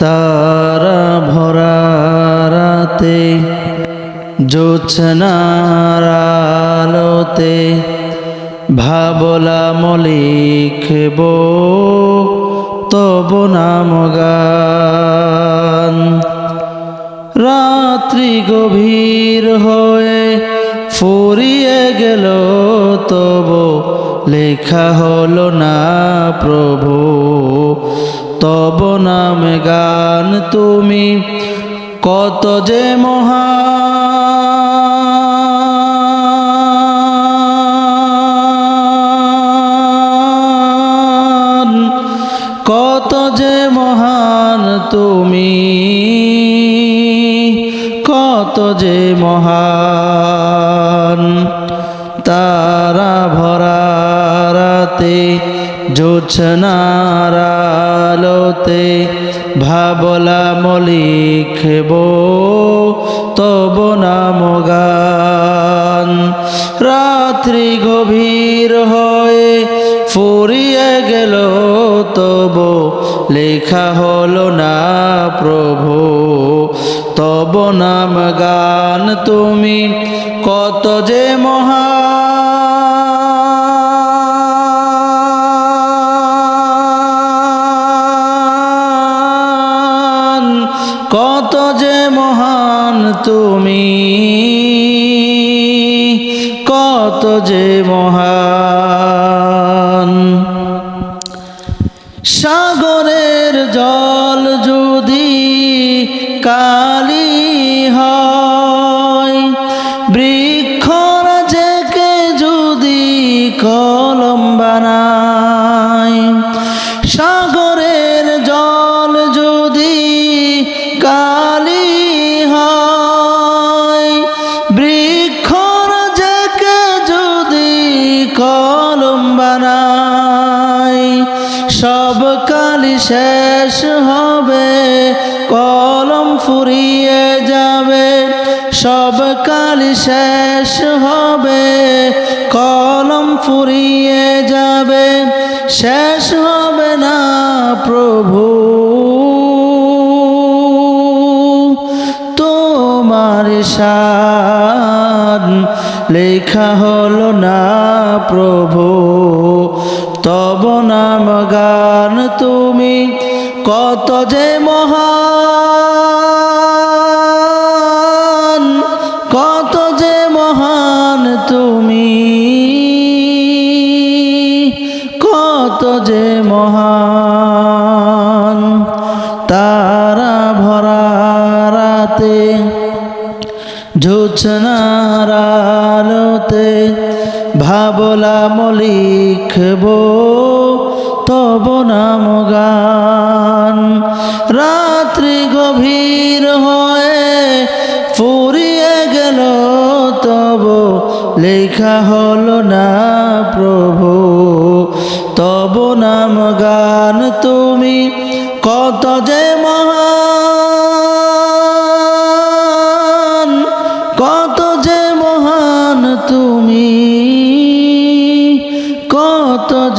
তারা ভরা রাতে, জোছনার আলোতে ভাবলাম লিখব তব নাম গান। রাত্রি গভীর হয়ে ফুরিয়ে গেল, তব লেখা হলো না প্রভু। তব নাম গান তুমি, কত যে মহান, কত যে মহান তুমি, কত যে মহান, তারা ভরা রাতে জোছনার আলোতে ভাবলাম লিখব তব নাম গান। রাত্রি গভীর হয়ে ফুরিয়ে গেল, তব লেখা হলো না প্রভু। তব নাম গান তুমি কত যে মহান কত যে মহান তুমি কত যে মহান। সাগরের জল যদি কালি কলম বানায় সব কালি শেষ হবে, কলম ফুরিয়ে যাবে। সব কালি শেষ হবে, কলম ফুরিয়ে যাবে। শেষ হবে না প্রভু। তোমার শান লেখা হলো না, প্রভু। তব নাম গান তুমি কত যে মহান, কত যে মহান তুমি। কত যে মহান জোছনার আলোতে ভাবলাম লিখব তব নাম গান। রাত্রি গভীর হয়ে ফুরিয়ে গেল তব লেখা হলো না প্রভু। তব নাম গান তুমি কত যে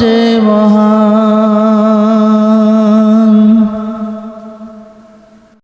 যে মহা